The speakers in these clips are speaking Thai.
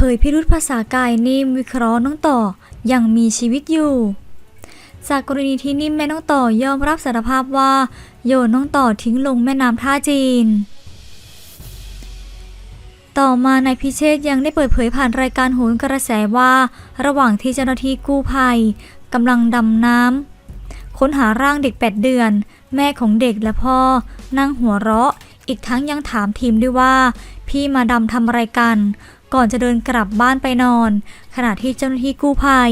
เผยพิรุธภาษากายนิ่มวิเคราะห์น้องต่อยังมีชีวิตอยู่ จากกรณีที่นิ่มแม่น้องต่อยอมรับสารภาพว่า โยนน้องต่อทิ้งลงแม่น้ำท่าจีน ต่อมานายพิเชษยังได้เปิดเผยผ่านรายการโหนกระแสว่า ระหว่างที่เจ้าหน้าที่กู้ภัยกำลังดำน้ำค้นหาร่างเด็ก 8 เดือน แม่ของเด็กและพ่อ นั่งหัวเราะ อีกทั้งยังถามทีมด้วยว่า พี่มาดำทำอะไรกัน ก่อนจะเดินกลับบ้านไปนอน ขณะที่เจ้าหน้าที่กู้ภัย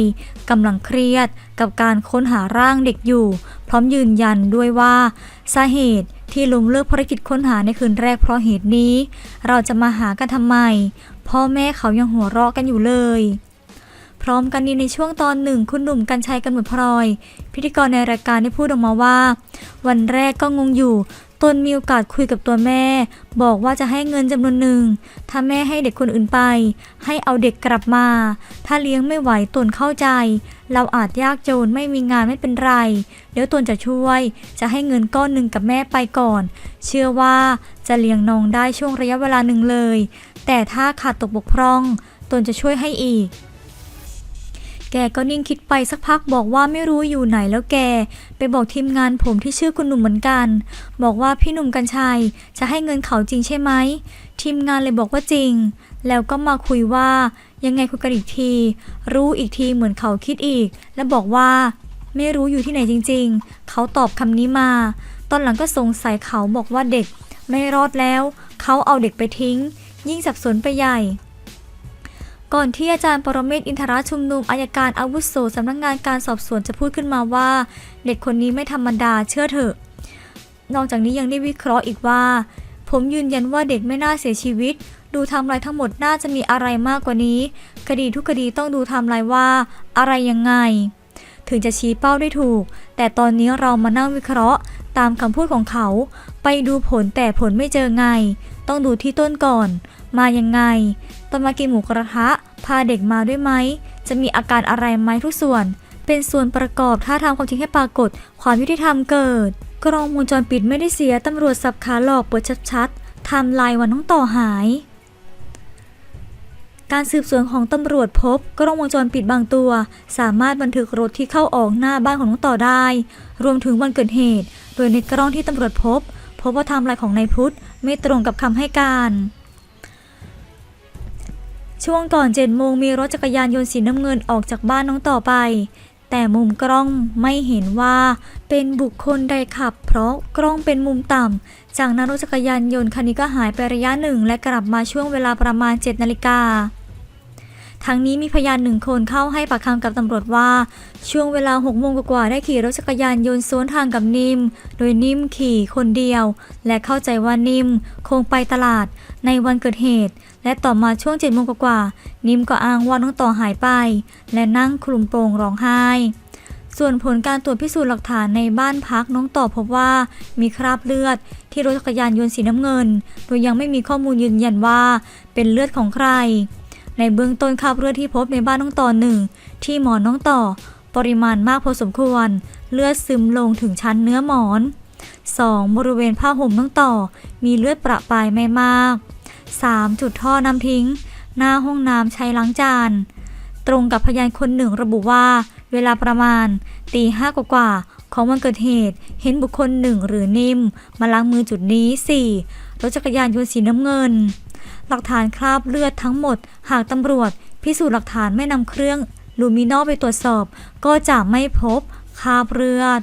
กำลังเครียดกับการค้นหาร่างเด็กอยู่ พร้อมยืนยันด้วยว่า สาเหตุที่ลุมเลิกภารกิจค้นหาในคืนแรกเพราะเหตุนี้ เราจะมาหากันทำไม พ่อแม่เขายังหัวเราะกันอยู่เลยพร้อมกันนี้ในช่วงตอนหนึ่งคุณหนุ่มกัญชัยกันหมดพลอย พิธีกรในรายการได้พูดออกมาว่า วันแรกก็งงอยู่ ตนมีโอกาสคุยกับตัวแม่ บอกว่าจะให้เงินจำนวนหนึ่ง ถ้าแม่ให้เด็กคนอื่นไป ให้เอาเด็กกลับมา ถ้าเลี้ยงไม่ไหวตนเข้าใจ เราอาจยากจนไม่มีงานไม่เป็นไร เดี๋ยวตนจะช่วย จะให้เงินก้อนหนึ่งกับแม่ไปก่อน เชื่อว่าจะเลี้ยงน้องได้ช่วงระยะเวลาหนึ่งเลย แต่ถ้าขาดตกบกพร่อง ตนจะช่วยให้อีก กก็นิ่งคิดไปสักพักบอกว่าไม่รู้อยู่ไหนแล้วแก ไปบอกทีมงานผมที่ชื่อคุณหนุ่มเหมือนกัน บอกว่าพี่หนุ่มกัญชัยจะให้เงินเขาจริงใช่ไหม ทีมงานเลยบอกว่าจริง แล้วก็มาคุยว่ายังไงคุยกันอีกที รู้อีกทีเหมือนเขาคิดอีก แล้วบอกว่าไม่รู้อยู่ที่ไหนจริง ๆ เขาตอบคำนี้มา ตอนหลังก็สงสัยเขาบอกว่าเด็ก ไม่รอดแล้ว เขาเอาเด็กไปทิ้ง ยิ่งสับสนไปใหญ่ ก่อนที่อาจารย์ปรเมศอินทราชุมนุมอายการอาวุโสสำนักงงานการสอบสวนจะพูดขึ้นมาว่า เด็กคนนี้ไม่ธรรมดาเชื่อเถอะ นอกจากนี้ยังได้วิเคราะห์อีกว่า ผมยืนยันว่าเด็กไม่น่าเสียชีวิต ดูไทำลายทั้งหมดน่าจะมีอะไรมากกว่านี้ คดีทุกคดีต้องดูไทำลายว่า อะไรยังไง ถึงจะชี้เป้าได้ถูก แต่ตอนนี้เรามานั่งวิเคราะห์ ตามคำพูดของเขา ไปดูผลแต่ผลไม่เจอไง ต้องดูที่ต้นก่อน มายังไง ตอนมากินหมูกระทะ พาเด็กมาด้วยไหม จะมีอาการอะไรไหมทุกส่วน เป็นส่วนประกอบถ้าทำความจริงให้ปรากฏ ความยุติธรรมเกิด กล้องวงจรปิดไม่ได้เสีย ตำรวจสับขาหลอกเปิดชัดๆทม์ไลน์วันน้องต่อหาย การสืบสวนของตำรวจพบ กล้องวงจรปิดบางตัว สามารถบันทึกรถที่เข้าออกหน้าบ้านของน้องต่อได้ รวมถึงวันเกิดเหตุ โดยในกล้องที่ตำรวจพบ พบว่าไทม์ไลน์ของนายพุทธไม่ตรงกับคำให้การ ช่วงก่อนเจ็ดโมงมีรถจักรยานยนต์สีน้ำเงินออกจากบ้านน้องต่อไป แต่มุมกล้องไม่เห็นว่าเป็นบุคคลใดขับ เพราะกล้องเป็นมุมต่ำ จากนั้นรถจักรยานยนต์คันนี้ก็หายไประยะหนึ่ง และกลับมาช่วงเวลาประมาณ7นาฬิกา ทั้งนี้มีพยานหนึ่งคนเข้าให้ปากคำกับตำรวจว่า ช่วงเวลา6โมงกว่าได้ขี่รถจักรยานยนต์สวนทางกับนิ่ม โดยนิ่มขี่คนเดียว และเข้าใจว่านิ่มคงไปตลาดในวันเกิดเหตุ และต่อมาช่วง7โมงกว่านิ่มก็อ้างว่าน้องต่อหายไป และนั่งคลุมโปงร้องไห้ส่วนผลการตรวจพิสูจน์หลักฐานในบ้านพักน้องต่อพบว่ามีคราบเลือด ที่รถจักรยานยนต์สีน้ำเงิน โดยยังไม่มีข้อมูลยืนยันว่าเป็นเลือดของใคร ในเบื้องต้นคราบเลือดที่พบในบ้านน้องต่อหนึ่งที่หมอนน้องต่อ ปริมาณมากพอสมควร เลือดซึมลงถึงชั้นเนื้อหมอน 2. บริเวณผ้าห่มน้องต่อ มีเลือดประปรายไม่มาก 3. จุดท่อน้ำทิ้ง หน้าห้องน้ำใช้ล้างจาน ตรงกับพยานคนหนึ่งระบุว่า เวลาประมาณตีห้ากว่าของวันเกิดเหตุ เห็นบุคคลหนึ่งหรือนิ่ม มาล้างมือจุดนี้ 4. รถจักรยานยนต์สีน้ำเงิน หลักฐานคราบเลือดทั้งหมด หากตำรวจ พิสูจน์หลักฐานไม่นำเครื่องลูมิโนไปตรวจสอบ ก็จะไม่พบคราบเลือด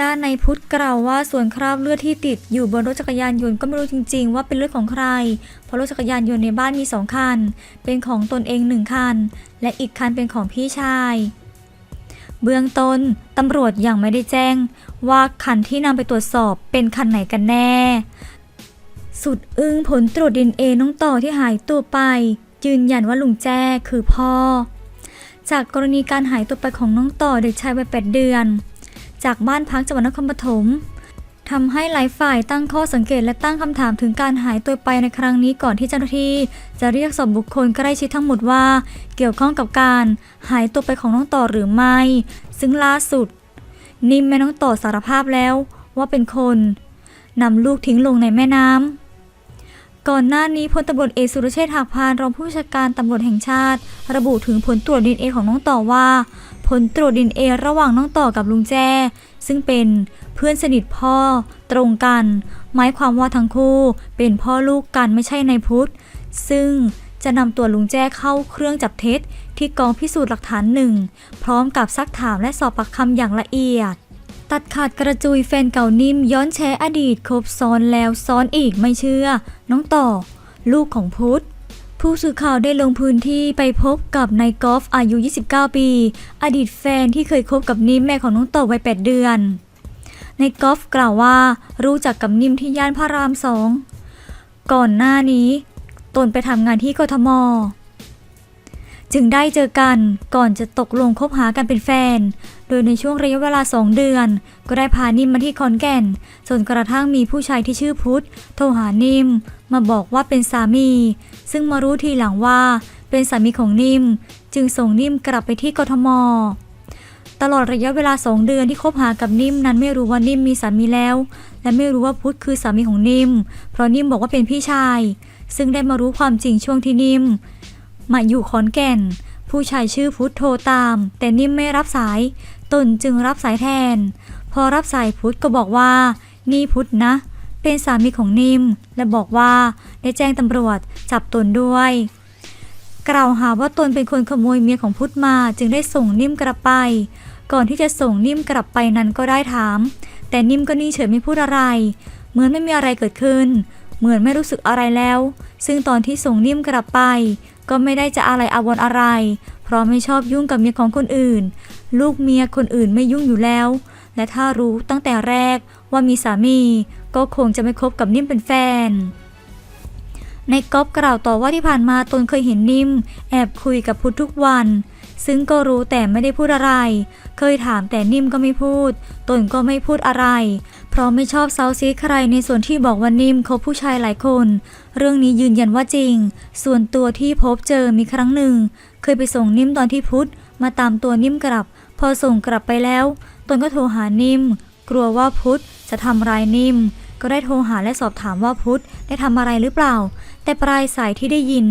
ด้านในพุทธกล่าวว่าส่วนคราบเลือดที่ติดอยู่บนรถจักรยานยนต์ก็ไม่รู้จริง ๆ ว่าเป็นเลือดของใคร เพราะรถจักรยานยนต์ในบ้านมีสองคัน เป็นของตนเองหนึ่งคัน และอีกคันเป็นของพี่ชายเบื้องต้นตำรวจยังไม่ได้แจ้ง ว่าคันที่นำไปตรวจสอบเป็นคันไหนกันแน่ สุดอึ้งผลตรวจดินเอน้องต่อที่หายตัวไป ยืนยันว่าลุงแจ้คือพ่อ จากกรณีการหายตัวไปของน้องต่อเด็กชายวัย8เดือน จากบ้านพักจังหวัดนครปฐมทำให้หลายฝ่ายตั้งข้อสังเกตและตั้งคำถามถึงการหายตัวไปในครั้งนี้ก่อนที่เจ้าหน้าที่ จะเรียกสอบบุคคลใกล้ชิดทั้งหมดว่า เกี่ยวข้องกับการหายตัวไปของน้องต่อหรือไม่ ซึ่งล่าสุด นิ่มแม่น้องต่อสารภาพแล้วว่าเป็นคนนำลูกทิ้งลงในแม่น้ำ ก่อนหน้านี้พลตำรวจเอกสุรเชษฐ์หักพานรองผู้บัญชาการตำรวจแห่งชาติ ระบุถึงผลตรวจดีเอของน้องต่อว่า ผลตรวจดีเอระหว่างน้องต่อกับลุงแจ้ ซึ่งเป็นเพื่อนสนิทพ่อ ตรงกัน หมายความว่าทั้งคู่เป็นพ่อลูกกันไม่ใช่ในพุทธ ซึ่งจะนำตัวลุงแจ้เข้าเครื่องจับเท็จที่กองพิสูจน์หลักฐานหนึ่งพร้อมกับซักถามและสอบปากคำอย่างละเอียด ตัดขาดกระจุยแฟนเก่านิ่มย้อนแชร์อดีตครบซ้อนแล้วซ้อนอีกไม่เชื่อ น้องต่อ ลูกของพุทธผู้สื่อข่าวได้ลงพื้นที่ไปพบกับนายกอล์ฟอายุ 29 ปี อดีตแฟนที่เคยคบกับนิ่มแม่ของน้องต่อวัย 8 เดือนนายกอล์ฟกล่าวว่ารู้จักกับนิ่มที่ย่านพระรามสองก่อนหน้านี้ ตนไปทำงานที่กทม จึงได้เจอกันก่อนจะตกลงคบหากันเป็นแฟน โดยในช่วงระยะเวลาสองเดือน ก็ได้พานิ่มมาที่คอนแก่นจนกระทั่งมีผู้ชายที่ชื่อพุทธโทรหานิ่ม มาบอกว่าเป็นสามี ซึ่งมารู้ทีหลังว่าเป็นสามีของนิ่ม จึงส่งนิ่มกลับไปที่กทม ตลอดระยะเวลาสองเดือนที่คบหากับนิ่มนั้นไม่รู้ว่านิ่มมีสามีแล้ว และไม่รู้ว่าพุทธคือสามีของนิ่ม เพราะนิ่มบอกว่าเป็นพี่ชาย ซึ่งได้มารู้ความจริงช่วงที่นิ่ม มาอยู่ขอนแก่น ผู้ชายชื่อพุทธโทรตาม แต่นิ่มไม่รับสาย ตนจึงรับสายแทน พอรับสายพุทธก็บอกว่า นี่พุทธนะ เป็นสามีของนิ่ม และบอกว่าได้แจ้งตำรวจจับตนด้วย กล่าวหาว่าตนเป็นคนขโมยเมียของพุทธมาจึงได้ส่งนิ่มกลับไป ก่อนที่จะส่งนิ่มกลับไปนั้นก็ได้ถาม แต่นิ่มก็นิ่งเฉยไม่พูดอะไร เหมือนไม่มีอะไรเกิดขึ้น เหมือนไม่รู้สึกอะไรแล้ว ซึ่งตอนที่ส่งนิ่มกลับไป ก็ไม่ได้จะอะไรอาวรณ์อะไร เพราะไม่ชอบยุ่งกับเมียของคนอื่น ลูกเมียคนอื่นไม่ยุ่งอยู่แล้ว และถ้ารู้ตั้งแต่แรกว่ามีสามี ก็คงจะไม่คบกับนิ่มเป็นแฟน ในก๊อฟกล่าวต่อว่าที่ผ่านมาตนเคยเห็นนิ่ม แอบคุยกับพุทธทุกวัน ซึ่งก็รู้แต่ไม่ได้พูดอะไร เคยถามแต่นิ่มก็ไม่พูด ตนก็ไม่พูดอะไร เพราะไม่ชอบเซาซีใครในส่วนที่บอกว่านิ่มคบผู้ชายหลายคน เรื่องนี้ยืนยันว่าจริง ส่วนตัวที่พบเจอมีครั้งหนึ่ง เคยไปส่งนิ่มตอนที่พุทธมาตามตัวนิ่มกลับ พอส่งกลับไปแล้วตนก็โทรหานิ่ม กลัวว่าพุทธจะทำร้ายนิ่ม ก็ได้โทรหาและสอบถามว่าพุทธได้ทำอะไรหรือเปล่า แต่ปลายสายที่ได้ยิน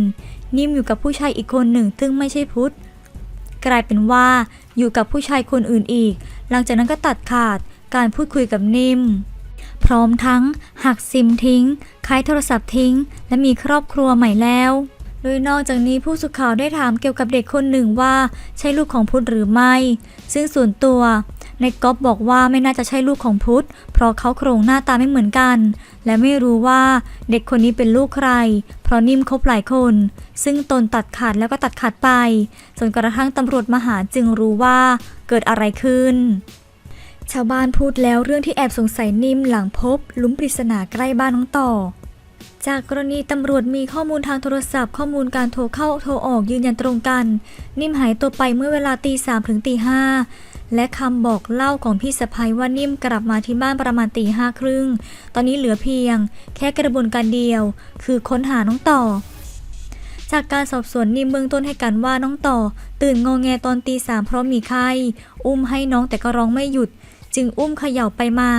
นิ่มอยู่กับผู้ชายอีกคนหนึ่งซึ่งไม่ใช่พุทธกลายเป็นว่าอยู่กับผู้ชายคนอื่นอีก หลังจากนั้นก็ตัดขาด การพูดคุยกับนิ่ม พร้อมทั้งหักซิมทิ้งขายโทรศัพท์ทิ้ง และมีครอบครัวใหม่แล้วโดยนอกจากนี้ผู้สื่อข่าวได้ถามเกี่ยวกับเด็กคนหนึ่งว่าใช่ลูกของพุทธหรือไม่ ซึ่งส่วนตัว ในก๊อฟบอกว่าไม่น่าจะใช่ลูกของพุทธ เพราะเขาโครงหน้าตาไม่เหมือนกัน และไม่รู้ว่าเด็กคนนี้เป็นลูกใคร เพราะนิ่มคบหลายคน ซึ่งตนตัดขาดแล้วก็ตัดขาดไปจนกระทั่งตำรวจมาหาจึงรู้ว่าเกิดอะไรขึ้น ชาวบ้านพูดแล้วเรื่องที่แอบสงสัยนิ่มหลังพบหลุมปริศนาใกล้บ้านน้องต่อ จากกรณีตำรวจมีข้อมูลทางโทรศัพท์ ข้อมูลการโทรเข้าโทรออกยืนยันตรงกัน นิ่มหายตัวไปเมื่อเวลาตีสามถึงตีห้าและคำบอกเล่าของพี่สะพ้ยว่านิ่มกลับมาที่บ้านประมาณตีห้าครึ่ง ตอนนี้เหลือเพียง แค่กระบวนการเดียว คือค้นหาน้องต่อ จากการสอบสวนนิ่มเบื้องต้นให้การว่าน้องต่อ ตื่นงอแงตอนตีสามเพราะมีไข้ อุ้มให้น้องแต่ก็ร้องไม่หยุด จึงอุ้มเขย่าไปมา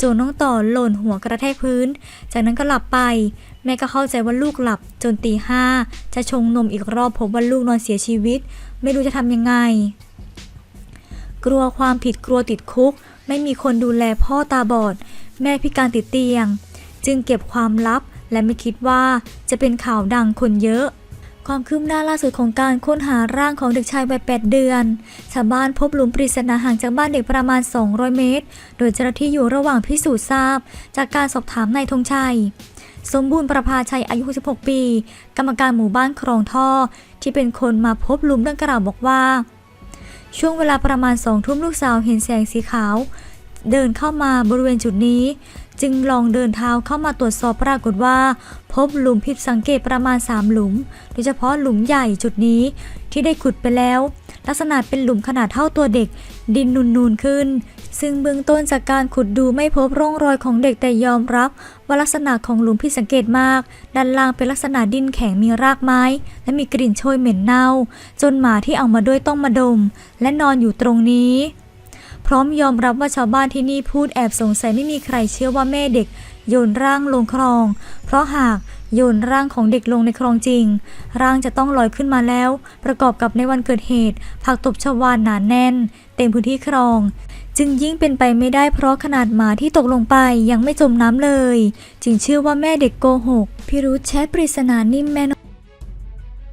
จนน้องต่อหล่นหัวกระแทกพื้น จากนั้นก็หลับไป แม่ก็เข้าใจว่าลูกหลับจนตีห้าจะชงนมอีกรอบพบว่าลูกนอนเสียชีวิต ไม่รู้จะทำยังไง กลัวความผิดกลัวติดคุก ไม่มีคนดูแลพ่อตาบอด แม่พิการติดเตียง จึงเก็บความลับและไม่คิดว่าจะเป็นข่าวดังคนเยอะ ความคืบหน้าล่าสุดของการค้นหาร่างของเด็กชายวัย 8 เดือน ชาวบ้านพบหลุมปริศนาห่างจากบ้านเด็กประมาณ 200 เมตร โดยเจ้าหน้าที่อยู่ระหว่างพิสูจน์ทราบ จากการสอบถามนายธงชัย สมบูรณ์ประภาชัยอายุ 66 ปี กรรมการหมู่บ้านคลองท่อ ที่เป็นคนมาพบหลุมดังกล่าวบอกว่า ช่วงเวลาประมาณสองทุ่มลูกสาวเห็นแสงสีขาว เดินเข้ามาบริเวณจุดนี้ จึงลองเดินเท้าเข้ามาตรวจสอบปรากฏว่า พบหลุมผิดสังเกตประมาณ 3 หลุม โดยเฉพาะหลุมใหญ่จุดนี้ที่ได้ขุดไปแล้ว ลักษณะเป็นหลุมขนาดเท่าตัวเด็ก ดินนูนๆขึ้นซึ่งเบื้องต้นจากการขุดดูไม่พบร่องรอยของเด็กแต่ยอมรับ ว่าลักษณะของหลุมผิดสังเกตมาก ด้านล่างเป็นลักษณะดินแข็งมีรากไม้ และมีกลิ่นโชยเหม็นเน่า จนหมาที่เอามาด้วยต้องมาดม และนอนอยู่ตรงนี้ พร้อมยอมรับว่าชาวบ้านที่นี่พูดแอบสงสัยไม่มีใครเชื่อว่าแม่เด็กโยนร่างลงคลอง เพราะหากโยนร่างของเด็กลงในคลองจริง ร่างจะต้องลอยขึ้นมาแล้ว ประกอบกับในวันเกิดเหตุ ผักตบชวานหนาแน่น เต็มพื้นที่คลอง จึงยิ่งเป็นไปไม่ได้เพราะขนาดหมาที่ตกลงไปยังไม่จมน้ำเลย จึงเชื่อว่าแม่เด็กโกหก พิรุธแชทปริศนานิ่มแม่น